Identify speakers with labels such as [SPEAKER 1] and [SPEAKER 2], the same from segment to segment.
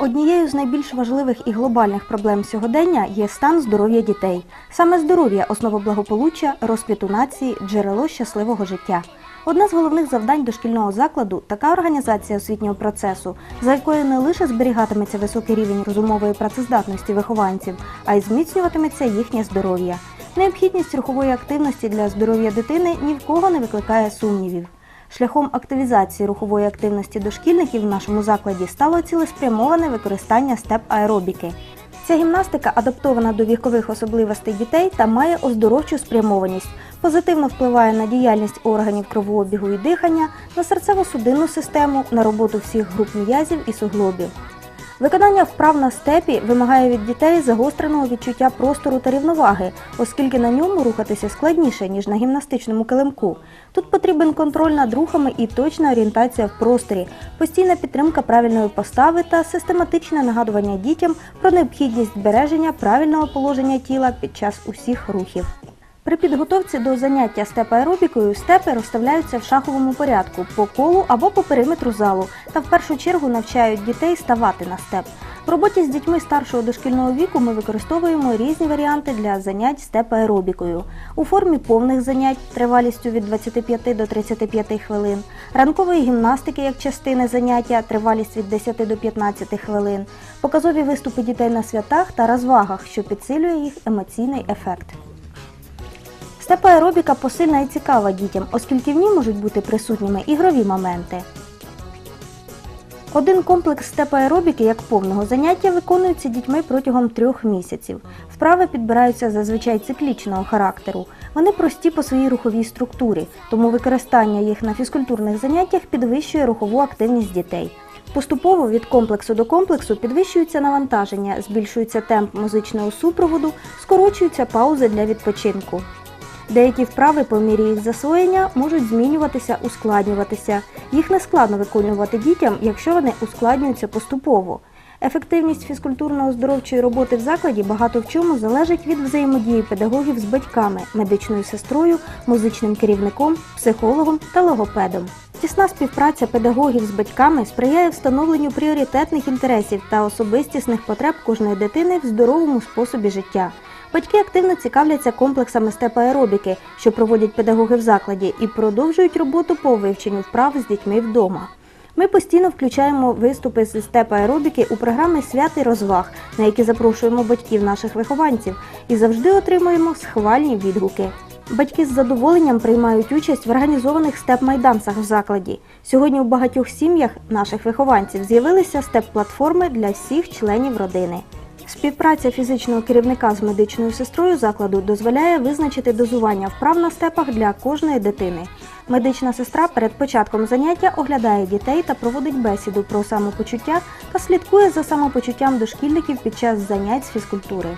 [SPEAKER 1] Однією з найбільш важливих і глобальних проблем сьогодення є стан здоров'я дітей. Саме здоров'я основа благополуччя, розквіту нації, джерело щасливого життя. Одне з головних завдань дошкільного закладу така організація освітнього процесу, за якою не лише зберігатиметься високий рівень розумової працездатності вихованців, а й зміцнюватиметься їхнє здоров'я. Необхідність рухової активності для здоров'я дитини ні в кого не викликає сумнівів. Шляхом активізації рухової активності дошкільників в нашому закладі стало цілеспрямоване використання степ-аеробіки. Ця гімнастика адаптована до вікових особливостей дітей та має оздоровчу спрямованість, позитивно впливає на діяльність органів кровообігу і дихання, на серцево-судинну систему, на роботу всіх груп м'язів і суглобів. Виконання вправ на степі вимагає від дітей загостреного відчуття простору та рівноваги, оскільки на ньому рухатися складніше, ніж на гімнастичному килимку. Тут потрібен контроль над рухами і точна орієнтація в просторі, постійна підтримка правильної постави та систематичне нагадування дітям про необхідність збереження правильного положення тіла під час усіх рухів. При підготовці до заняття степ-аеробікою степи розставляються в шаховому порядку по колу або по периметру залу та в першу чергу навчають дітей ставати на степ. В роботі з дітьми старшого дошкільного віку ми використовуємо різні варіанти для занять степ-аеробікою у формі повних занять тривалістю від 25 до 35 хвилин, ранкової гімнастики як частини заняття тривалість від 10 до 15 хвилин, показові виступи дітей на святах та розвагах, що підсилює їх емоційний ефект. Степаеробіка посильна і цікава дітям, оскільки в ній можуть бути присутніми ігрові моменти. Один комплекс степаеробіки як повного заняття виконується дітьми протягом трьох місяців. Вправи підбираються зазвичай циклічного характеру. Вони прості по своїй руховій структурі, тому використання їх на фізкультурних заняттях підвищує рухову активність дітей. Поступово від комплексу до комплексу підвищується навантаження, збільшується темп музичного супроводу, скорочуються паузи для відпочинку. Деякі вправи по мірі їх засвоєння можуть змінюватися, ускладнюватися. Їх не складно виконувати дітям, якщо вони ускладнюються поступово. Ефективність фізкультурно-оздоровчої роботи в закладі багато в чому залежить від взаємодії педагогів з батьками, медичною сестрою, музичним керівником, психологом та логопедом. Тісна співпраця педагогів з батьками сприяє встановленню пріоритетних інтересів та особистісних потреб кожної дитини в здоровому способі життя. Батьки активно цікавляться комплексами степаеробіки, що проводять педагоги в закладі, і продовжують роботу по вивченню вправ з дітьми вдома. Ми постійно включаємо виступи з степаеробіки у програми свят і розваг, на які запрошуємо батьків наших вихованців, і завжди отримуємо схвальні відгуки. Батьки з задоволенням приймають участь в організованих степ-майданцях в закладі. Сьогодні у багатьох сім'ях наших вихованців з'явилися степ-платформи для всіх членів родини. Співпраця фізичного керівника з медичною сестрою закладу дозволяє визначити дозування вправ на степах для кожної дитини. Медична сестра перед початком заняття оглядає дітей та проводить бесіду про самопочуття та слідкує за самопочуттям дошкільників під час занять з фізкультури.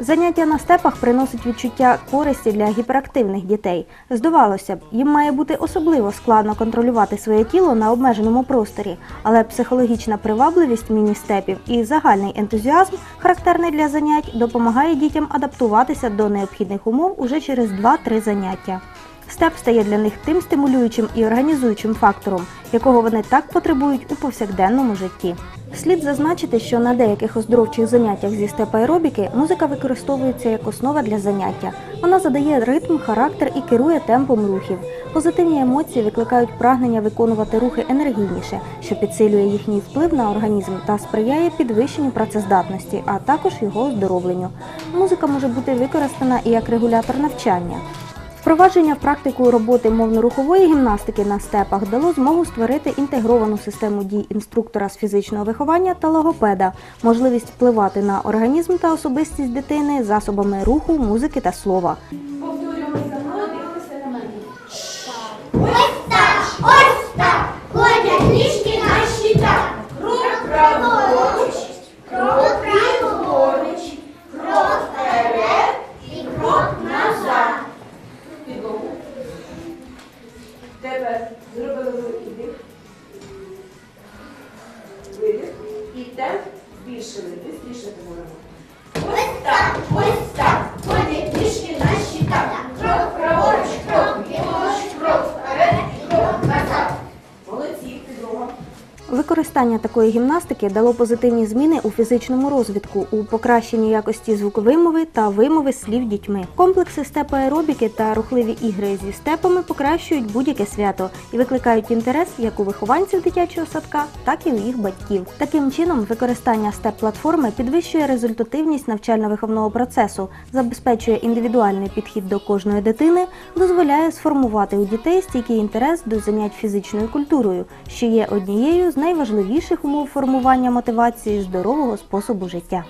[SPEAKER 1] Заняття на степах приносить відчуття користі для гіперактивних дітей. Здавалося б, їм має бути особливо складно контролювати своє тіло на обмеженому просторі, але психологічна привабливість міні-степів і загальний ентузіазм, характерний для занять, допомагає дітям адаптуватися до необхідних умов уже через 2-3 заняття. Степ стає для них тим стимулюючим і організуючим фактором, якого вони так потребують у повсякденному житті. Слід зазначити, що на деяких оздоровчих заняттях зі степ-аеробіки музика використовується як основа для заняття. Вона задає ритм, характер і керує темпом рухів. Позитивні емоції викликають прагнення виконувати рухи енергійніше, що підсилює їхній вплив на організм та сприяє підвищенню працездатності, а також його оздоровленню. Музика може бути використана і як регулятор навчання. Впровадження в практику роботи мовно-рухової гімнастики на степах дало змогу створити інтегровану систему дій інструктора з фізичного виховання та логопеда, можливість впливати на організм та особистість дитини засобами руху, музики та слова.
[SPEAKER 2] Збільшили. Бистріше говоримо.
[SPEAKER 3] Ось так, ось
[SPEAKER 1] Використання такої гімнастики дало позитивні зміни у фізичному розвитку, у покращенні якості звуковимови та вимови слів дітьми. Комплекси степоаеробіки та рухливі ігри зі степами покращують будь-яке свято і викликають інтерес як у вихованців дитячого садка, так і у їх батьків. Таким чином, використання степ-платформи підвищує результативність навчально-виховного процесу, забезпечує індивідуальний підхід до кожної дитини, дозволяє сформувати у дітей стійкий інтерес до занять фізичною культурою, що є однією найважливіших умов формування мотивації здорового способу життя.